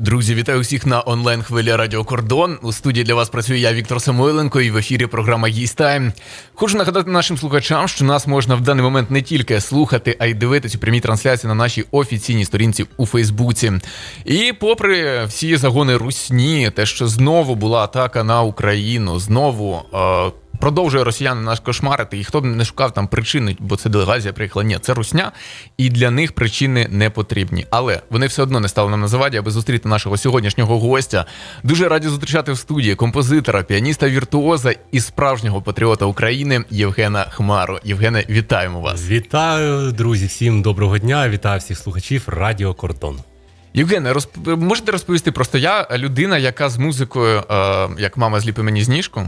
Друзі, вітаю всіх на онлайн хвилі Радіо Кордон. У студії для вас працює я, Віктор Самойленко, і в ефірі програма «Їсть Тайм». Хочу нагадати нашим слухачам, що нас можна в даний момент не тільки слухати, а й дивитися у прямій трансляції на нашій офіційній сторінці у Фейсбуці. І попри всі загони русні, те, що знову була атака на Україну, знову. Е- Продовжує росіяни нас кошмарити, і хто б не шукав там причини, бо це делегація приїхала. Ні, це русня, і для них причини не потрібні. Але вони все одно не стали нам на заваді, аби зустріти нашого сьогоднішнього гостя. Дуже раді зустрічати в студії композитора, піаніста віртуоза і справжнього патріота України Євгена Хмару. Євгене, вітаємо вас. Вітаю, друзі! Всім доброго дня! Вітаю всіх слухачів Радіо Кордон. Євгене, розп... можете розповісти просто я людина, яка з музикою, е, як мама зліпи мені з ніжку,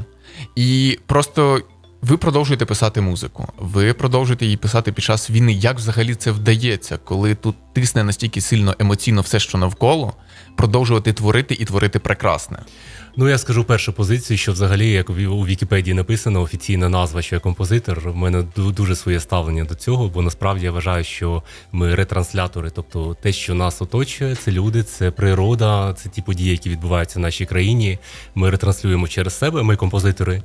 і просто ви продовжуєте писати музику. Ви продовжуєте її писати під час війни. Як взагалі це вдається, коли тут тисне настільки сильно емоційно все, що навколо, продовжувати творити і творити прекрасне? Ну, я скажу першу позицію, що взагалі, як у Вікіпедії написано, офіційна назва, що я композитор, в мене дуже своє ставлення до цього, бо насправді я вважаю, що ми ретранслятори, тобто те, що нас оточує, це люди, це природа, це ті події, які відбуваються в нашій країні. Ми ретранслюємо через себе, ми композитори,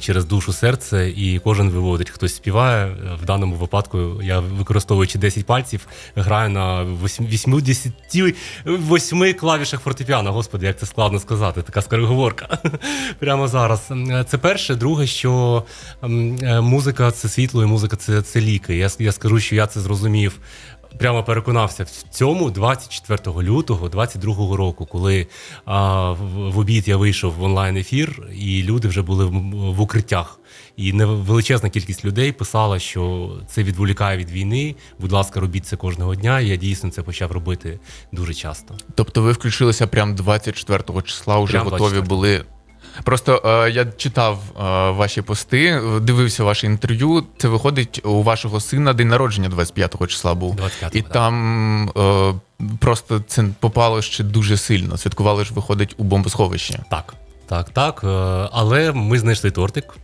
через душу, серце, і кожен виводить, хтось співає. В даному випадку я використовуючи 10 пальців, граю на 88 клавішах фортепіано. Господи, як це складно сказати, така скороговорка прямо зараз. Це перше. Друге, що музика це світло, і музика це, це ліки. Я, я скажу, що я це зрозумів. Прямо переконався в цьому 24 лютого 22 року, коли а, в обід я вийшов в онлайн ефір, і люди вже були в, в укриттях. І величезна кількість людей писала, що це відволікає від війни. Будь ласка, робіть це кожного дня. І я дійсно це почав робити дуже часто. Тобто, ви включилися прямо 24 числа, вже прям готові 24. були. Просто е, я читав е, ваші пости, дивився ваше інтерв'ю. Це виходить у вашого сина день народження 25-го числа був. 25, і так. там е, просто це попало ще дуже сильно. Святкували ж, виходить у бомбосховищі. Так, так, так. Е, але ми знайшли тортик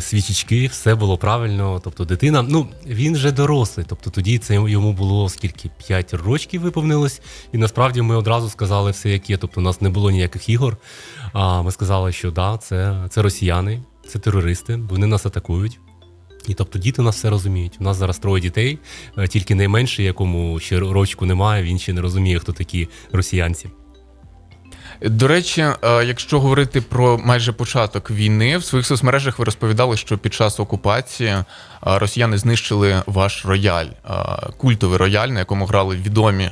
свічечки, все було правильно. Тобто, дитина, ну він вже дорослий. Тобто тоді це йому було скільки 5 років виповнилось, і насправді ми одразу сказали все, як є. Тобто, у нас не було ніяких ігор. А ми сказали, що да, це, це росіяни, це терористи, вони нас атакують. І тобто діти нас все розуміють. У нас зараз троє дітей, е, тільки найменший, якому ще рочку немає, він ще не розуміє, хто такі росіянці. До речі, е, якщо говорити про майже початок війни, в своїх соцмережах ви розповідали, що під час окупації е, росіяни знищили ваш рояль, е, культовий рояль, на якому грали відомі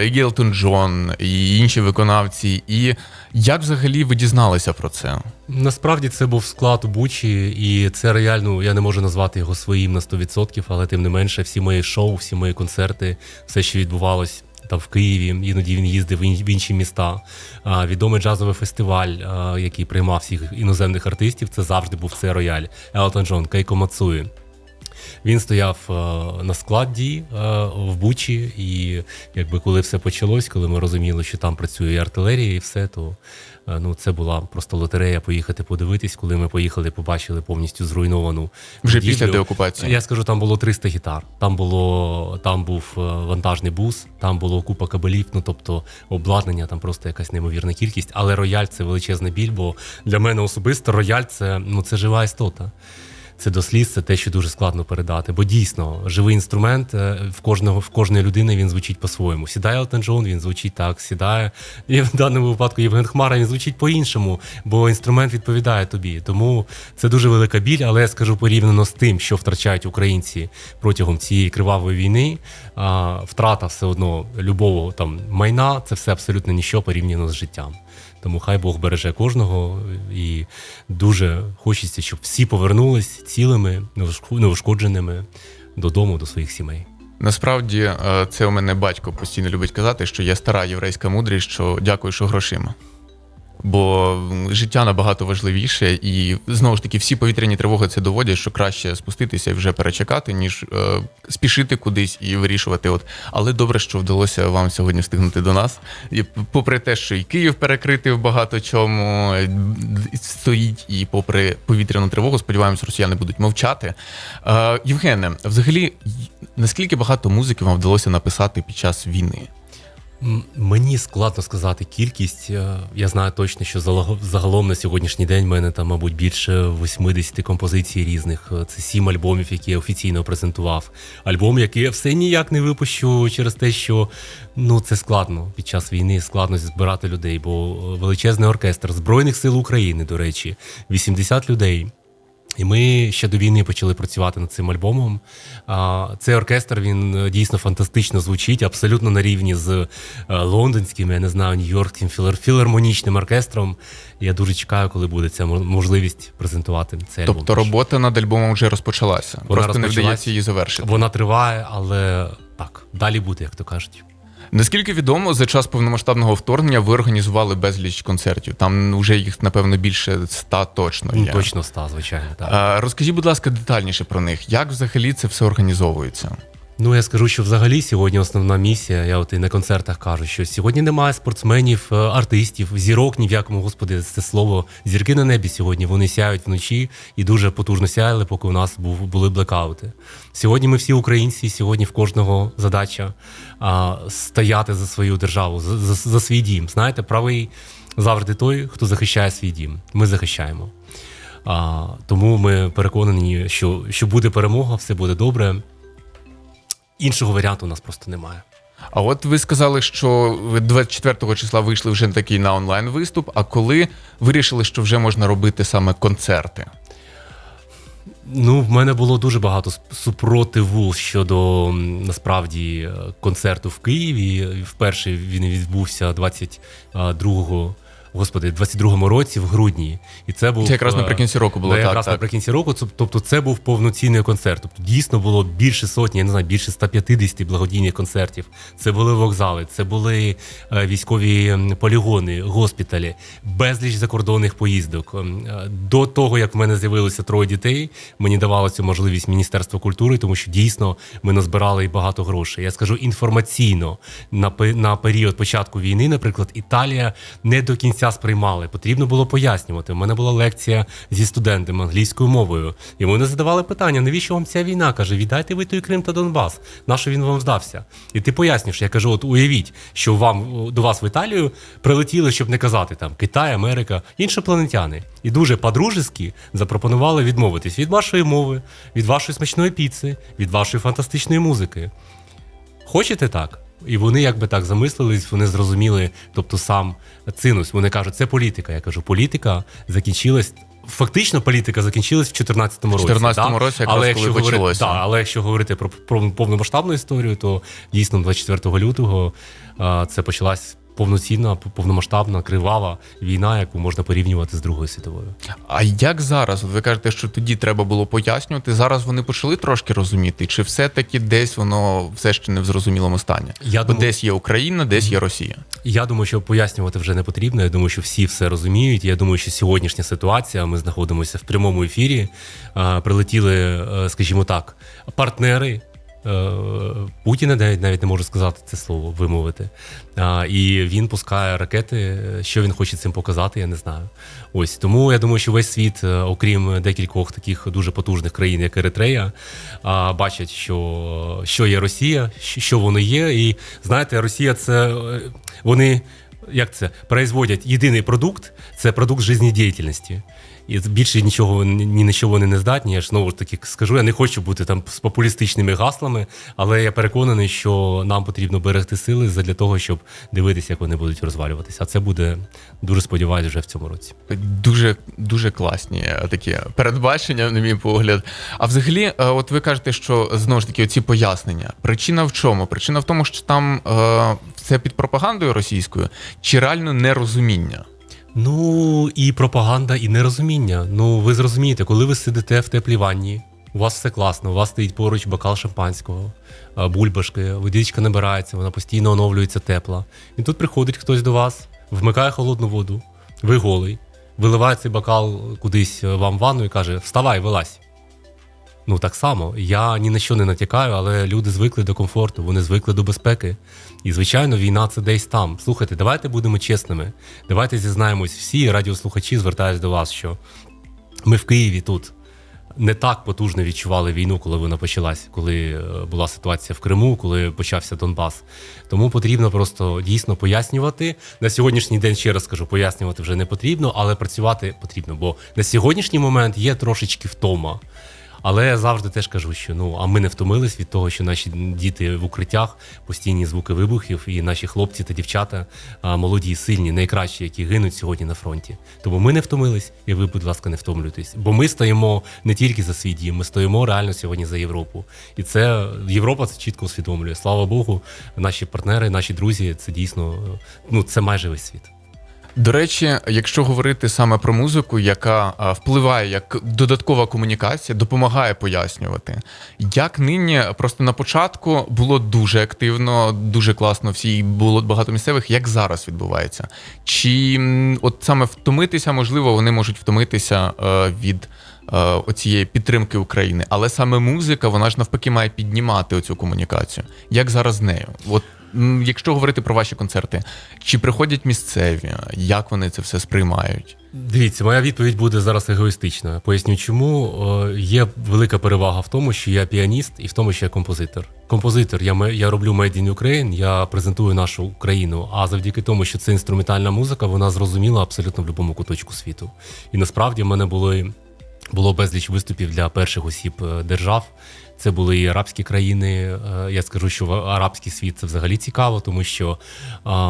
Гілтон Джон і інші виконавці. І як взагалі ви дізналися про це? Насправді це був склад у Бучі, і це реально я не можу назвати його своїм на 100%, але тим не менше, всі мої шоу, всі мої концерти, все, що відбувалось там в Києві, іноді він їздив в інші міста. Відомий джазовий фестиваль, який приймав всіх іноземних артистів, це завжди був це рояль. Елтон Джон, Кейко Мацуї. Він стояв на складі в Бучі, і якби коли все почалось, коли ми розуміли, що там працює і артилерія, і все, то ну це була просто лотерея поїхати подивитись. Коли ми поїхали, побачили повністю зруйновану вже будівлю. після деокупації. Я скажу, там було 300 гітар. Там було там був вантажний бус, там було купа кабелів. Ну тобто обладнання, там просто якась неймовірна кількість. Але рояль це величезний біль. Бо для мене особисто рояль це ну це жива істота це до сліз, це те, що дуже складно передати. Бо дійсно живий інструмент е, в кожного в кожної людини він звучить по-своєму. Сідає Елтон Джон, він звучить так. Сідає і в даному випадку Євген Хмара він звучить по-іншому, бо інструмент відповідає тобі. Тому це дуже велика біль, але я скажу порівняно з тим, що втрачають українці протягом цієї кривавої війни. Втрата все одно любого там майна це все абсолютно ніщо порівняно з життям. Тому хай Бог береже кожного, і дуже хочеться, щоб всі повернулись цілими, неушкодженими додому, до своїх сімей. Насправді, е, це у мене батько постійно любить казати, що є стара єврейська мудрість, що дякую, що грошима бо життя набагато важливіше, і знову ж таки всі повітряні тривоги це доводять, що краще спуститися і вже перечекати, ніж е, спішити кудись і вирішувати. От але добре, що вдалося вам сьогодні встигнути до нас. І Попри те, що і Київ перекритий в багато чому е, стоїть, і попри повітряну тривогу, сподіваємось, росіяни будуть мовчати. Е, Євгене, взагалі, наскільки багато музики вам вдалося написати під час війни? Мені складно сказати кількість. Е, Я знаю точно, що загалом на сьогоднішній день в мене там, мабуть, більше 80 композицій різних. Е, Це сім альбомів, які я офіційно презентував. Альбом, який я все ніяк не випущу через те, що ну це складно під час війни, складно збирати людей, бо е, величезний оркестр Збройних сил України, до речі, 80 людей. І ми ще до війни почали працювати над цим альбомом. Цей оркестр він е, дійсно фантастично звучить, абсолютно на рівні з е, лондонським, я не знаю, нью-йоркським філармонічним оркестром. Я дуже чекаю, коли буде ця можливість презентувати цей альбом. Тобто робота над альбомом вже розпочалася. Вона Просто не вдається її завершити. Вона триває, але так, далі буде, як то кажуть. Наскільки відомо, за час повномасштабного вторгнення ви організували безліч концертів. Там вже їх, напевно, більше ста точно Ну, є. точно ста, звичайно. Так. Розкажіть, будь ласка, детальніше про них. Як взагалі це все організовується? Ну, я скажу, що взагалі сьогодні основна місія. Я от і на концертах кажу, що сьогодні немає спортсменів, е, артистів, зірок ні в якому, господи, це слово. Зірки на небі сьогодні вони сяють вночі і дуже потужно сяяли, поки у нас був були блекаути. Сьогодні ми всі українці, сьогодні в кожного задача а, стояти за свою державу, за, за, за свій дім. Знаєте, правий завжди той, хто захищає свій дім. Ми захищаємо. А, тому ми переконані, що, що буде перемога, все буде добре. Іншого варіанту у нас просто немає. А от ви сказали, що ви 24 числа вийшли вже такий на онлайн виступ. А коли вирішили, що вже можна робити саме концерти? Ну, в мене було дуже багато супротиву щодо насправді е, концерту в Києві. Вперше він відбувся 22 Господи, 22-му році в грудні, і це був Це якраз е, наприкінці року було да, так. якраз так. наприкінці року. Тобто, це був повноцінний концерт. Тобто дійсно було більше сотні, я не знаю, більше 150 благодійних концертів. Це були вокзали, це були е, військові полігони, госпіталі, безліч закордонних поїздок. Ем, е, До того як в мене з'явилося троє дітей, мені давало цю можливість Міністерство культури, тому що дійсно ми назбирали і багато грошей. Я скажу інформаційно на на період початку війни, наприклад, Італія не до кінця сприймали. Потрібно було пояснювати. У мене була лекція зі студентами англійською мовою. І вони задавали питання: навіщо вам ця війна? каже, віддайте ви той Крим та Донбас. Нащо він вам здався? І ти пояснюєш, я кажу: от уявіть, що вам до вас в Італію прилетіли, щоб не казати там Китай, Америка, іншопланетяни. І дуже по-дружески запропонували відмовитись від вашої мови, від вашої смачної піци, від вашої фантастичної музики. Хочете так? І вони якби так замислились, вони зрозуміли, тобто сам цинус. Вони кажуть, це політика. Я кажу, політика закінчилась. Фактично, політика закінчилась в 2014 році. 14-му да? році, якраз але коли якщо говорити, почалося. да, але якщо говорити про, про повномасштабну історію, то дійсно 24 лютого а, це почалась повноцінна, повномасштабна, кривава війна, яку можна порівнювати з Другою світовою. А як зараз? От ви кажете, що тоді треба було пояснювати. Зараз вони почали трошки розуміти, чи все-таки десь воно все ще не в зрозумілому стані? Я Бо думаю- десь є Україна, десь є Росія. Я думаю, що пояснювати вже не потрібно. Я думаю, що всі все розуміють. Я думаю, що сьогоднішня ситуація. Ми знаходимося в прямому ефірі. Прилетіли, е, скажімо так, партнери. Е, Путіна навіть навіть не можу сказати це слово вимовити. І він пускає ракети. Що він хоче цим показати, я не знаю. Ось тому я думаю, що весь світ, е, окрім декількох таких дуже потужних країн, як Еритрея, а, бачать, що, що є Росія, що що воно є. І знаєте, Росія це е, вони як це производять єдиний продукт це продукт життєдіяльності. І більше нічого ні на що вони не здатні. Я ж знову ж таки скажу, я не хочу бути там з популістичними гаслами, але я переконаний, що нам потрібно берегти сили для того, щоб дивитися, як вони будуть розвалюватися. А це буде дуже сподіваюся, вже в цьому році. Дуже дуже класні е, такі передбачення, на мій погляд. А взагалі, е, от ви кажете, що знову ж таки оці пояснення. Причина в чому? Причина в тому, що там е, все під пропагандою російською, чи реально нерозуміння? Ну і пропаганда, і нерозуміння. Ну ви зрозумієте, коли ви сидите в теплій ванні, у вас все класно, у вас стоїть поруч бокал шампанського, бульбашки, водичка набирається, вона постійно оновлюється тепла. І тут приходить хтось до вас, вмикає холодну воду, ви голий, виливає цей бокал кудись е, вам в ванну і каже: Вставай, вилазь. Ну так само, я ні на що не натякаю, але люди звикли до комфорту, вони звикли до безпеки. І, звичайно, війна це десь там. Слухайте, давайте будемо чесними. Давайте зізнаємось всі радіослухачі, звертаюсь до вас, що ми в Києві тут. не так потужно відчували війну, коли вона почалась, коли е, була ситуація в Криму, коли почався Донбас. Тому потрібно просто дійсно пояснювати. На сьогоднішній день ще раз скажу, пояснювати вже не потрібно, але працювати потрібно. Бо на сьогоднішній момент є трошечки втома. Але я завжди теж кажу, що ну а ми не втомились від того, що наші діти в укриттях, постійні звуки вибухів, і наші хлопці та дівчата молоді, сильні, найкращі, які гинуть сьогодні на фронті. Тому ми не втомились, і ви, будь ласка, не втомлюйтесь. Бо ми стоїмо не тільки за свій дім, ми стоїмо реально сьогодні за Європу. І це Європа це чітко усвідомлює. Слава Богу, наші партнери, наші друзі, це дійсно ну це майже весь світ. До речі, якщо говорити саме про музику, яка впливає як додаткова комунікація, допомагає пояснювати, як нині просто на початку було дуже активно, дуже класно, всі було багато місцевих. Як зараз відбувається? Чи от саме втомитися, можливо, вони можуть втомитися е, від е, оцієї підтримки України, але саме музика, вона ж навпаки має піднімати оцю комунікацію. Як зараз з нею? От якщо говорити про ваші концерти, чи приходять місцеві, як вони це все сприймають? Дивіться, моя відповідь буде зараз егоїстична. Поясню, чому Е, є велика перевага в тому, що я піаніст, і в тому, що я композитор. Композитор, я я роблю Made in Ukraine, я презентую нашу Україну. А завдяки тому, що це інструментальна музика, вона зрозуміла абсолютно в будь-якому куточку світу. І насправді в мене було було безліч виступів для перших осіб е, держав. Це були і арабські країни. Е, Я скажу, що арабський світ це взагалі цікаво, тому що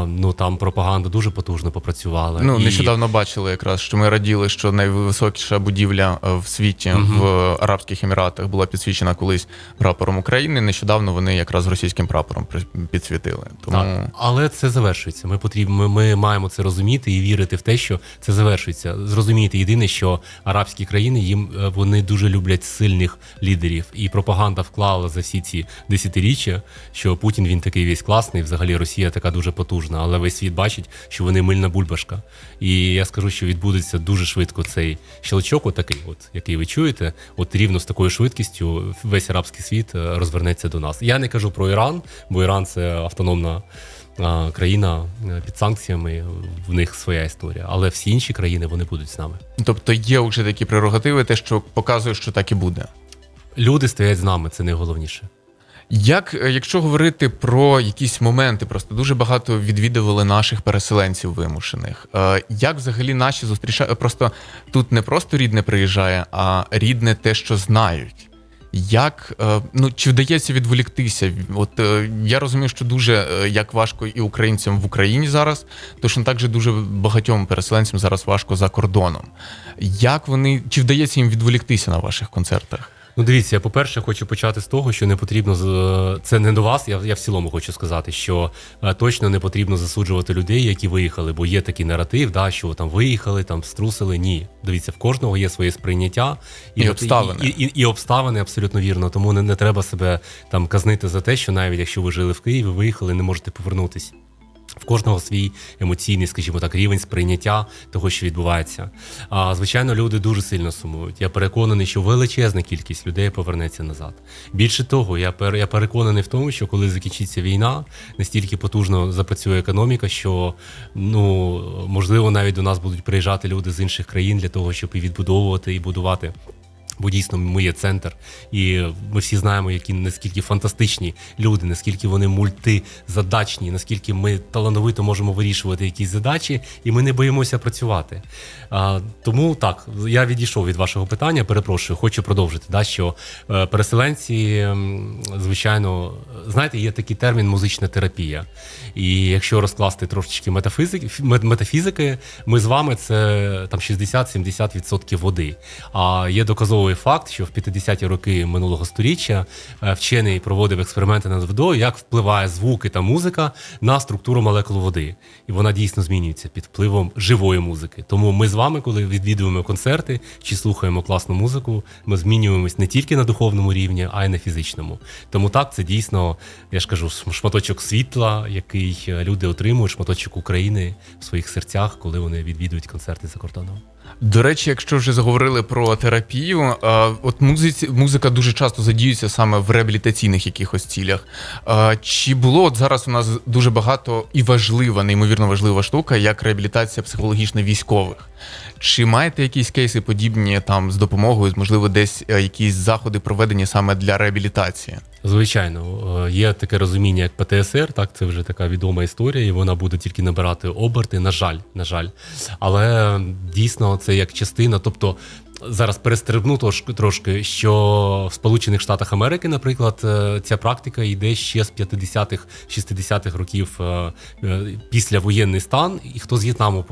ну там пропаганда дуже потужно попрацювала. Ну, І- нещодавно бачили якраз, що ми раділи, що найвисокіша будівля е, в світі в Арабських Еміратах була підсвічена колись прапором України. Нещодавно вони якраз російським прапором підсвітили. Тому Так, але це завершується. Ми потрібно, ми, ми маємо це розуміти і вірити в те, що це завершується. Зрозуміти єдине, що арабські країни їм е, вони дуже люблять сильних лідерів, і пропаганда вклала за всі ці десятиріччя, що Путін він такий весь класний. Взагалі Росія така дуже потужна, але весь світ бачить, що вони мильна бульбашка. І я скажу, що відбудеться дуже швидко цей щелчок, отакий, от який ви чуєте, от рівно з такою швидкістю весь арабський світ е, розвернеться до нас. Я не кажу про Іран, бо Іран це автономна країна е, під санкціями, в них своя історія. Але всі інші країни вони будуть з нами. тобто є вже такі прерогативи, те, що показує, що так і буде. Люди стоять з нами, це найголовніше. Як, е, якщо говорити про якісь моменти, просто дуже багато відвідували наших переселенців вимушених. Е, Як взагалі наші зустрічають? Просто тут не просто рідне приїжджає, а рідне те, що знають. Як е, ну чи вдається відволіктися? От е, я розумію, що дуже е, як важко і українцям в Україні зараз, точно так же дуже багатьом переселенцям зараз важко за кордоном. Як вони чи вдається їм відволіктися на ваших концертах? Ну, дивіться, я по-перше, хочу почати з того, що не потрібно з- це не до вас. Я, я в цілому хочу сказати, що е, точно не потрібно засуджувати людей, які виїхали, бо є такий наратив, да, що там виїхали, там струсили. Ні, дивіться, в кожного є своє сприйняття І обставини. І, і, і обставини абсолютно вірно. Тому не, не треба себе там казнити за те, що навіть якщо ви жили в Києві, виїхали, не можете повернутись. В кожного свій емоційний, скажімо так, рівень сприйняття того, що відбувається. А звичайно, люди дуже сильно сумують. Я переконаний, що величезна кількість людей повернеться назад. Більше того, я пер, я переконаний в тому, що коли закінчиться війна, настільки потужно запрацює економіка, що ну можливо навіть до нас будуть приїжджати люди з інших країн для того, щоб і відбудовувати і будувати. Бо дійсно ми є центр, і ми всі знаємо, які наскільки фантастичні люди, наскільки вони мультизадачні, наскільки ми талановито можемо вирішувати якісь задачі, і ми не боїмося працювати. А, тому так, я відійшов від вашого питання. Перепрошую, хочу продовжити. Да, що е, переселенці, звичайно, знаєте, є такий термін музична терапія. І якщо розкласти трошечки метафізики, метафізики, ми з вами це там 60-70% води. А є доказовий факт, що в 50-ті роки минулого століття е, вчений проводив експерименти над водою, як впливає звуки та музика на структуру молекул води. І вона дійсно змінюється під впливом живої музики. Тому ми з вами, коли відвідуємо концерти чи слухаємо класну музику, ми змінюємось не тільки на духовному рівні, а й на фізичному. Тому так, це дійсно, я ж кажу, шматочок світла, який е, люди отримують, шматочок України в своїх серцях, коли вони відвідують концерти за кордоном. До речі, якщо вже заговорили про терапію, от музиці, музика дуже часто задіюється саме в реабілітаційних якихось цілях. Чи було от зараз у нас дуже багато і важлива, неймовірно важлива штука, як реабілітація психологічна військових? Чи маєте якісь кейси подібні там з допомогою, можливо, десь е, якісь заходи проведені саме для реабілітації? Звичайно, е, є таке розуміння, як ПТСР, так це вже така відома історія, і вона буде тільки набирати оберти. На жаль, на жаль. Але дійсно це як частина. Тобто зараз перестрибну трошки, що в Сполучених Штатах Америки, наприклад, е, ця практика йде ще з 50-х, 60-х років е, е, після воєнний стан. І хто з В'єтнаму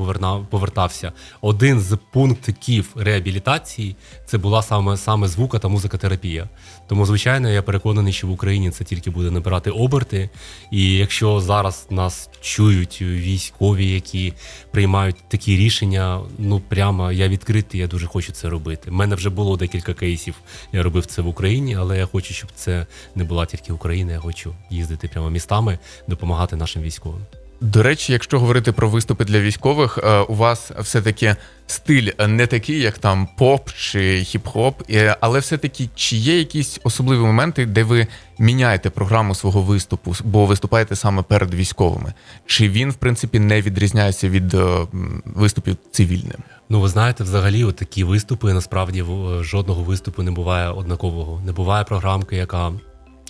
повертався, один з пунктів реабілітації це була саме саме звука та музикотерапія. Тому, звичайно, я переконаний, що в Україні це тільки буде набирати оберти. І якщо зараз нас чують військові, які приймають такі рішення, ну прямо я відкритий, я дуже хочу це робити. У мене вже було декілька кейсів. Я робив це в Україні, але я хочу, щоб це не була тільки Україна. Я хочу їздити прямо містами, допомагати нашим військовим. До речі, якщо говорити про виступи для військових, е, у вас все-таки стиль не такий, як там поп чи хіп-хоп, е, але все-таки чи є якісь особливі моменти, де ви міняєте програму свого виступу, бо виступаєте саме перед військовими? Чи він, в принципі, не відрізняється від е, виступів цивільним? Ну, ви знаєте, взагалі, от такі виступи насправді в- жодного виступу не буває однакового. Не буває програмки, яка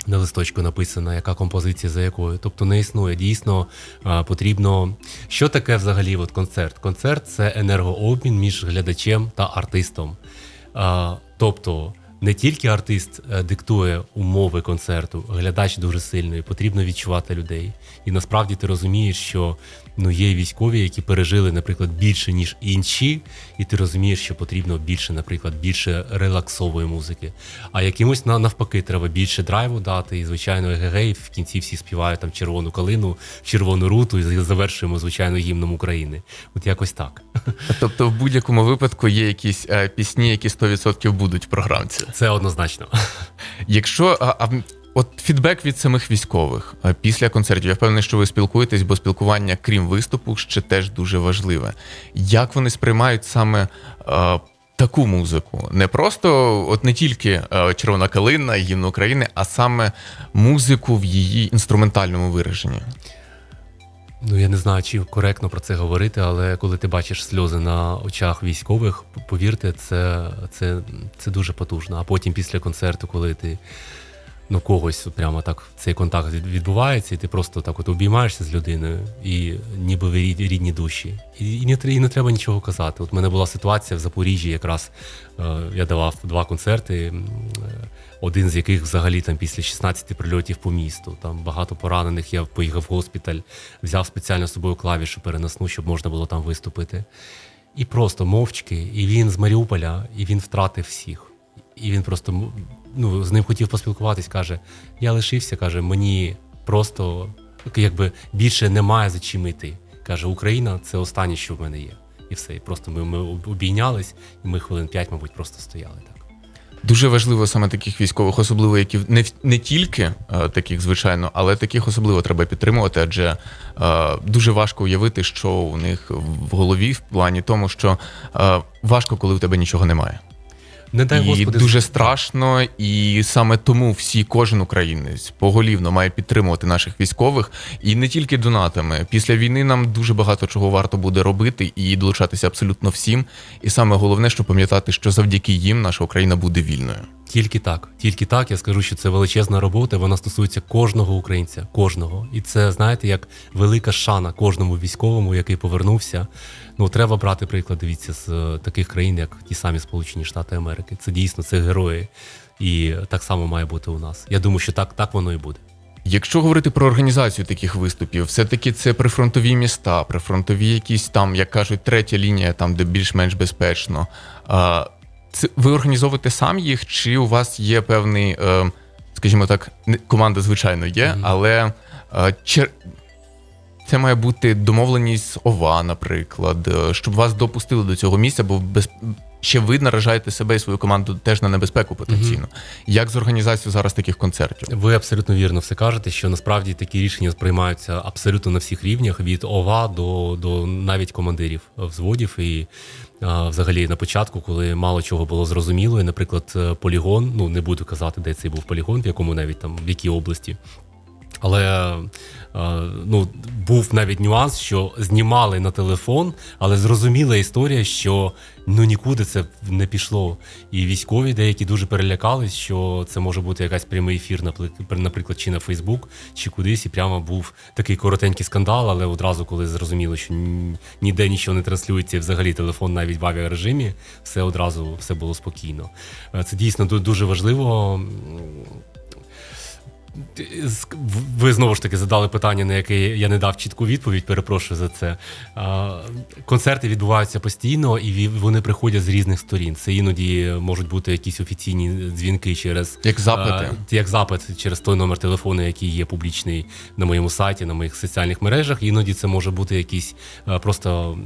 на листочку написана, яка композиція за якою. Тобто не існує. Дійсно потрібно. Що таке взагалі от концерт? Концерт це енергообмін між глядачем та артистом. Тобто. Не тільки артист е, диктує умови концерту, глядач дуже сильний, потрібно відчувати людей. І насправді ти розумієш, що ну є військові, які пережили, наприклад, більше ніж інші, і ти розумієш, що потрібно більше, наприклад, більше релаксової музики. А якимось на- навпаки треба більше драйву дати. І звичайно, егегей в кінці всі співають там червону калину, червону руту, і завершуємо звичайно гімном України. От якось так. Тобто, в будь-якому випадку є якісь е, пісні, які 100% будуть в програмці. Це однозначно. Якщо а, а, от фідбек від самих військових після концертів, я впевнений, що ви спілкуєтесь, бо спілкування, крім виступу, ще теж дуже важливе. Як вони сприймають саме а, таку музику? Не просто от не тільки а, червона калина, гімн України, а саме музику в її інструментальному вираженні. Ну я не знаю, чи коректно про це говорити, але коли ти бачиш сльози на очах військових, повірте, це, це, це дуже потужно. А потім після концерту, коли ти ну когось прямо так цей контакт відбувається, і ти просто так от обіймаєшся з людиною, і ніби ви рідні душі. І, і, не, і не треба нічого казати. От в мене була ситуація в Запоріжжі, якраз е, я давав два концерти. е, Один з яких взагалі там після 16 прильотів по місту. Там багато поранених. Я поїхав в госпіталь, взяв спеціально з собою клавішу переносну, щоб можна було там виступити. І просто мовчки. І він з Маріуполя, і він втратив всіх. І він просто ну, з ним хотів поспілкуватись, каже: я лишився, каже, мені просто якби більше немає за чим йти. Каже, Україна це останнє, що в мене є. І все. І просто ми, ми обійнялись, і ми хвилин п'ять, мабуть, просто стояли так. Дуже важливо саме таких військових, особливо які не, не тільки е, таких, звичайно, але таких особливо треба підтримувати, адже е, дуже важко уявити, що у них в голові в плані тому, що е, важко, коли у тебе нічого немає. Не дай і Господи, дуже страшно, і саме тому всі, кожен українець поголівно має підтримувати наших військових і не тільки донатами. Після війни нам дуже багато чого варто буде робити і долучатися абсолютно всім. І саме головне, що пам'ятати, що завдяки їм наша Україна буде вільною. Тільки так, тільки так. Я скажу, що це величезна робота. Вона стосується кожного українця, кожного. І це знаєте, як велика шана кожному військовому, який повернувся. Ну треба брати приклад. Дивіться з е, таких країн, як ті самі Сполучені Штати Америки. Це дійсно це герої, і так само має бути у нас. Я думаю, що так, так воно і буде. Якщо говорити про організацію таких виступів, все-таки це прифронтові міста, прифронтові якісь там, як кажуть, третя лінія, там де більш-менш безпечно. Це ви організовуєте сам їх, чи у вас є певний, е, скажімо так, команда, звичайно, є, але е. Це має бути домовленість з ОВА, наприклад, е, щоб вас допустили до цього місця, бо без... ще ви наражаєте себе і свою команду теж на небезпеку потенційно. Як з організацією зараз таких концертів? Ви абсолютно вірно все кажете, що насправді такі рішення сприймаються абсолютно на всіх рівнях від ОВА до, до навіть командирів взводів. І а, взагалі на початку, коли мало чого було зрозуміло, і, наприклад, е, полігон, ну не буду казати, де цей був полігон, в якому навіть там в якій області. Але е, ну, був навіть нюанс, що знімали на телефон, але зрозуміла історія, що ну нікуди це не пішло. І військові деякі дуже перелякались, що це може бути якась прямий ефір, наприклад, чи на Фейсбук, чи кудись, і прямо був такий коротенький скандал, але одразу, коли зрозуміло, що ніде нічого не транслюється, взагалі телефон навіть в авіарежимі, все одразу все було спокійно. Е, Це дійсно дуже важливо. Ви знову ж таки задали питання, на яке я не дав чітку відповідь. Перепрошую за це. Концерти відбуваються постійно, і вони приходять з різних сторін. Це іноді можуть бути якісь офіційні дзвінки через Як запити? як запит через той номер телефону, який є публічний на моєму сайті, на моїх соціальних мережах. Іноді це може бути якісь просто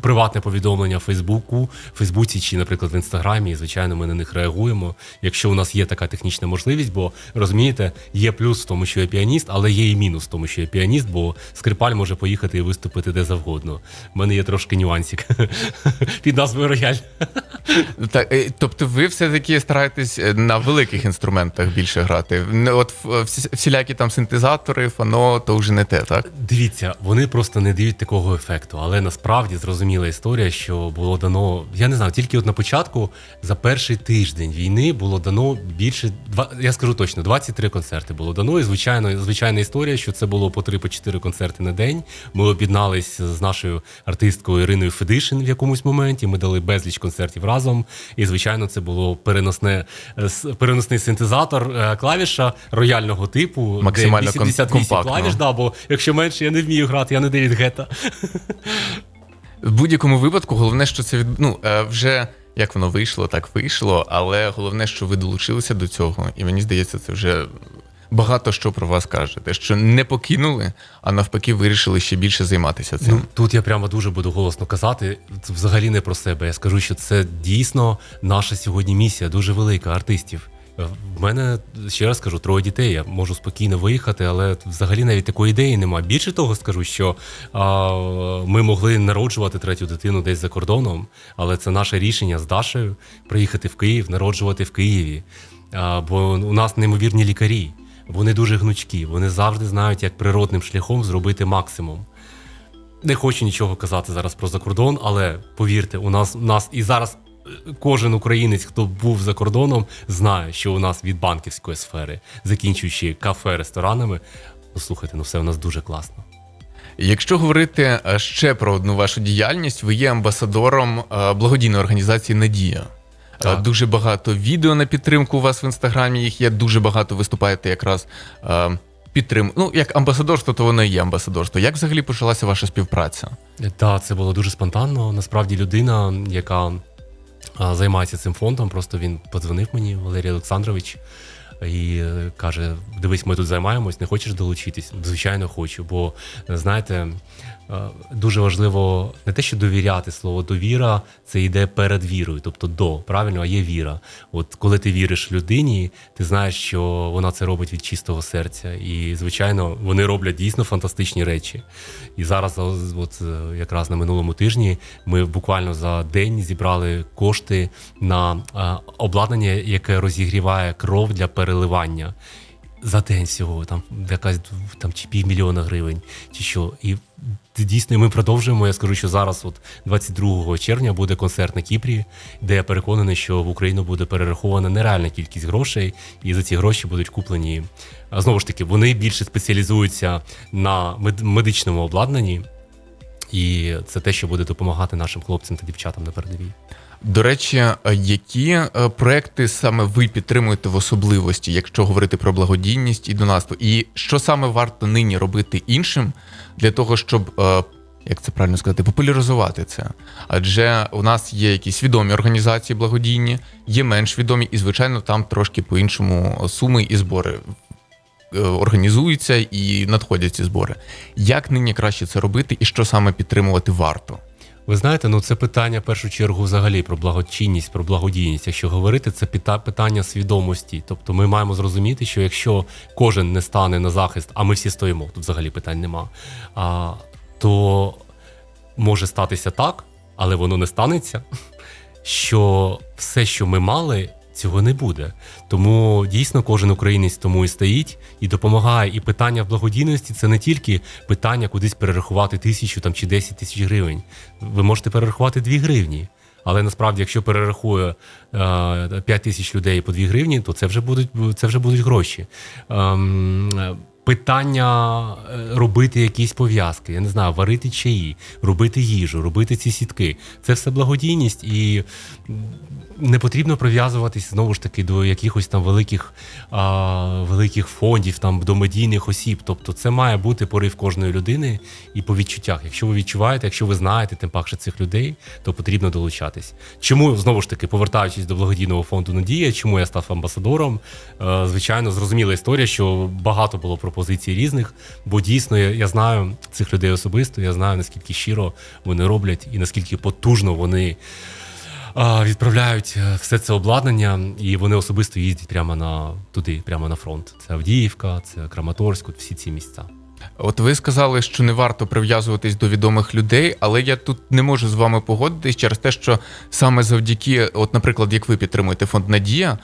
приватне повідомлення в Фейсбуку, Фейсбуці чи, наприклад, в інстаграмі. І звичайно, ми на них реагуємо. Якщо у нас є така технічна можливість, бо розумієте, є плюс в тому, що я піаніст, але є і мінус в тому, що я піаніст, бо скрипаль може поїхати і виступити де завгодно. У мене є трошки нюансик під назвою рояль. Так, е, тобто ви все-таки стараєтесь е, на великих інструментах більше грати. От в- всілякі там синтезатори, фано, то вже не те, так? Дивіться, вони просто не дають такого ефекту, але насправді зрозуміла історія, що було дано. Я не знаю, тільки от на початку за перший тиждень війни було дано більше. Я скажу точно, 23 концерти було дано. І звичайно, звичайна історія, що це було по 3 по 4 концерти на день. Ми об'єднались з нашою артисткою Іриною Федишин в якомусь моменті. Ми дали безліч концертів разом. І звичайно, це було переносне е, переносний синтезатор е, клавіша рояльного типу, Максимально де 88 компактно. клавіш, да, бо якщо менше я не вмію грати, я не Девід Гета. В будь-якому випадку, головне, що це від... ну, е, вже як воно вийшло, так вийшло, але головне, що ви долучилися до цього, і мені здається, це вже багато що про вас каже. Те, що не покинули, а навпаки, вирішили ще більше займатися цим. Ну, тут я прямо дуже буду голосно казати. Взагалі не про себе. Я скажу, що це дійсно наша сьогодні місія, дуже велика артистів. Е, В мене ще раз кажу, троє дітей. Я можу спокійно виїхати, але взагалі навіть такої ідеї нема. Більше того, скажу, що а, ми могли народжувати третю дитину десь за кордоном, але це наше рішення з Дашею приїхати в Київ, народжувати в Києві. А, бо у нас неймовірні лікарі. Вони дуже гнучкі, вони завжди знають, як природним шляхом зробити максимум. Не хочу нічого казати зараз про закордон, але повірте, у нас у нас і зараз кожен українець, хто був за кордоном, знає, що у нас від банківської сфери, закінчуючи кафе, ресторанами. Ну слухайте, ну все у нас дуже класно. Якщо говорити е, ще про одну вашу діяльність, ви є амбасадором е, благодійної організації Надія. Е, Так. Дуже багато відео на підтримку у вас в інстаграмі. Їх є дуже багато виступаєте якраз підтрим... Ну, як амбасадорство, то воно і є амбасадорство. Як взагалі почалася ваша співпраця? Так, це було дуже спонтанно. Насправді людина, яка займається цим фондом, просто він подзвонив мені, Валерій Олександрович, і е, каже: Дивись, ми тут займаємось, не хочеш долучитись? Звичайно, хочу. Бо знаєте, е, дуже важливо не те, що довіряти слово довіра, це йде перед вірою, тобто до правильно, а є віра. От коли ти віриш людині, ти знаєш, що вона це робить від чистого серця. І звичайно, вони роблять дійсно фантастичні речі. І зараз, от е, якраз на минулому тижні, ми буквально за день зібрали кошти на обладнання, яке розігріває кров для переливання. За день всього, там якась там чи півмільйона гривень, чи що. І дійсно ми продовжуємо. Я скажу, що зараз, от 22 червня, буде концерт на Кіпрі, де я переконаний, що в Україну буде перерахована нереальна кількість грошей, і за ці гроші будуть куплені. Знову ж таки, вони більше спеціалізуються на мед- медичному обладнанні, і це те, що буде допомагати нашим хлопцям та дівчатам на передовій. До речі, е, які е, проекти саме ви підтримуєте в особливості, якщо говорити про благодійність і донатство? І що саме варто нині робити іншим для того, щоб. е, Як це правильно сказати, популяризувати це. Адже у нас є якісь відомі організації благодійні, є менш відомі, і, звичайно, там трошки по-іншому суми і збори організуються і надходять ці збори. Як нині краще це робити, і що саме підтримувати варто? Ви знаєте, ну це питання в першу чергу взагалі про благочинність, про благодійність. Якщо говорити, це пита- питання свідомості. Тобто ми маємо зрозуміти, що якщо кожен не стане на захист, а ми всі стоїмо, тут взагалі питань нема, а, то може статися так, але воно не станеться, що все, що ми мали, цього не буде. Тому дійсно кожен українець тому і стоїть і допомагає. І питання благодійності це не тільки питання кудись перерахувати тисячу там чи 10 тисяч гривень. Ви можете перерахувати 2 гривні. Але насправді, якщо перерахує е, 5 тисяч людей по 2 гривні, то це вже будуть це вже будуть гроші. Питання е, робити якісь пов'язки, я не знаю, варити чаї, робити їжу, робити ці сітки. Це все благодійність і не потрібно прив'язуватись знову ж таки до якихось там великих, а, великих фондів, там до медійних осіб. Тобто це має бути порив кожної людини і по відчуттях. Якщо ви відчуваєте, якщо ви знаєте тим паче цих людей, то потрібно долучатись. Чому знову ж таки повертаючись до благодійного фонду Надія, чому я став амбасадором? Е, Звичайно, зрозуміла історія, що багато було пропозицій різних, бо дійсно я, я знаю цих людей особисто, я знаю наскільки щиро вони роблять і наскільки потужно вони відправляють е, все це обладнання, і вони особисто їздять прямо на туди, прямо на фронт. Це Авдіївка, це Краматорськ, всі ці місця. От ви сказали, що не варто прив'язуватись до відомих людей, але я тут не можу з вами погодитись через те, що саме завдяки, от, наприклад, як ви підтримуєте фонд Надія,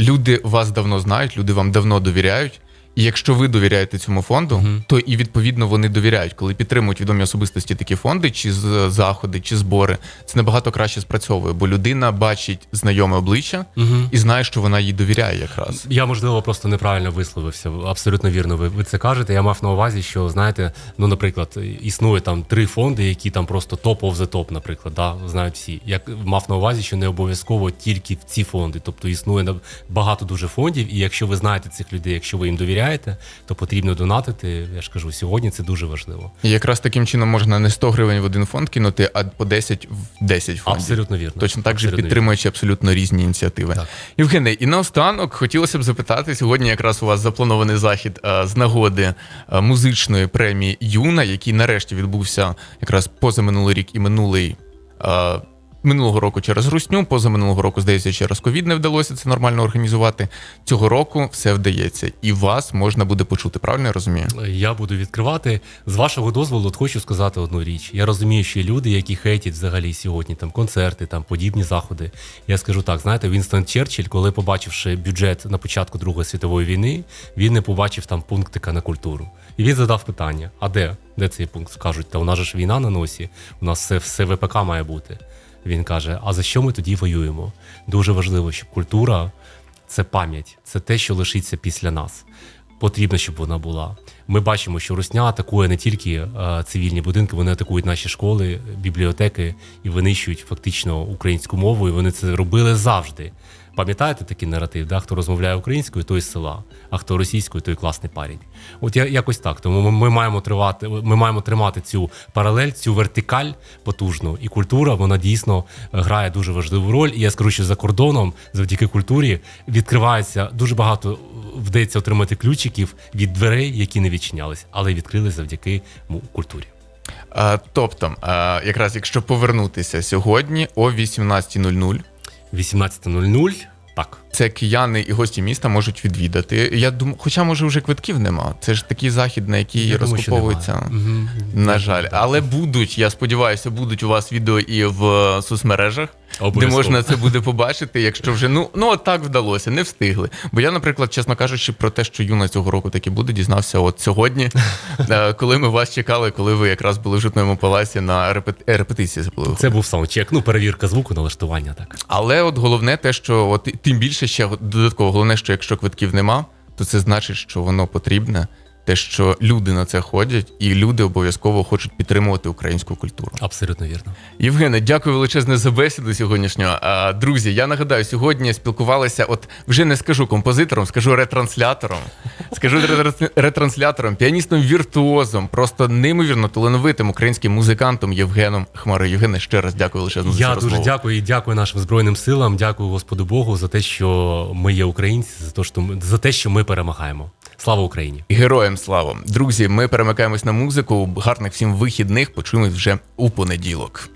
люди вас давно знають, люди вам давно довіряють. І якщо ви довіряєте цьому фонду, Мгм. то і відповідно вони довіряють, коли підтримують відомі особистості такі фонди, чи з- заходи, чи збори. Це набагато краще спрацьовує, бо людина бачить знайоме обличчя Угу. і знає, що вона їй довіряє якраз. Я можливо просто неправильно висловився. Абсолютно вірно. Ви, ви це кажете. Я мав на увазі, що знаєте, ну, наприклад, існує там три фонди, які там просто топ the top, наприклад, да, знають всі. Я мав на увазі, що не обов'язково тільки в ці фонди. Тобто існує багато дуже фондів, і якщо ви знаєте цих людей, якщо ви їм довіряєте, то потрібно донатити. Я ж кажу, сьогодні це дуже важливо. І якраз таким чином можна не 100 гривень в один фонд кинути, а по 10 в 10 фондів. Абсолютно вірно. Точно так же Абсолютно підтримуючи абсолютно різні ініціативи. Так. Євгений, і наостанок хотілося б запитати, сьогодні якраз у вас запланований захід а, з нагоди а, музичної премії Юна, який нарешті відбувся якраз позаминулий рік і минулий. Минулого року через русню, позаминулого року, здається, через ковід не вдалося це нормально організувати. Цього року все вдається, і вас можна буде почути. Правильно я розумію? Я буду відкривати. З вашого дозволу, от хочу сказати одну річ. Я розумію, що люди, які хейтять взагалі сьогодні там концерти, там подібні заходи. Я скажу так: знаєте, Вінстон Черчилль, коли побачивши бюджет на початку Другої світової війни, він не побачив там пунктика на культуру. І він задав питання: а де? Де цей пункт? Кажуть, та у нас же ж війна на носі, у нас все, все ВПК має бути. Він каже: А за що ми тоді воюємо? Дуже важливо, щоб культура це пам'ять, це те, що лишиться після нас. Потрібно, щоб вона була. Ми бачимо, що Русня атакує не тільки е, цивільні будинки, вони атакують наші школи, бібліотеки і винищують фактично українську мову. І вони це робили завжди. Пам'ятаєте такий наратив? Да? Хто розмовляє українською, той з села, а хто російською, той класний парень. От я якось так. Тому ми, ми маємо тривати, ми маємо тримати цю паралель, цю вертикаль потужну. І культура вона дійсно грає дуже важливу роль. І я скажу, що за кордоном, завдяки культурі, відкривається дуже багато вдається отримати ключиків від дверей, які не відчинялись, але відкрили завдяки культурі. Тобто, якраз якщо повернутися сьогодні о 18.00, 18.00. Так. Це кияни і гості міста можуть відвідати. Я думаю, хоча може вже квитків нема. Це ж такий захід, на який Я розкуповується. Мгм. На жаль, але будуть, я сподіваюся, будуть у вас відео і в е, соцмережах, де можна це буде побачити, якщо вже ну ну от так вдалося, не встигли. Бо я, наприклад, чесно кажучи, про те, що юна цього року таки буде, дізнався от сьогодні, е, коли ми вас чекали, коли ви якраз були в житному палаці на репет... е, репетиції. Це був саундчек, ну перевірка звуку, налаштування. Так. Але от головне те, що от тим більше ще додатково головне, що якщо квитків нема, то це значить, що воно потрібне. Те, що люди на це ходять, і люди обов'язково хочуть підтримувати українську культуру. Абсолютно вірно. Євгене, дякую величезне за бесіду сьогоднішнього. Друзі, я нагадаю, сьогодні спілкувалися, от вже не скажу композитором, скажу ретранслятором. Скажу ретранс- ретранслятором, піаністом віртуозом, просто неймовірно талановитим українським музикантом Євгеном Хмарою. Євгене, ще раз дякую величезно за цю Я дуже розмову. дякую і дякую нашим збройним силам. Дякую Господу Богу за те, що ми є українці, за те, що ми, за те, що ми перемагаємо. Слава Україні! Героям слава! Друзі, ми перемикаємось на музику. Гарних всім вихідних. Почуємось вже у понеділок.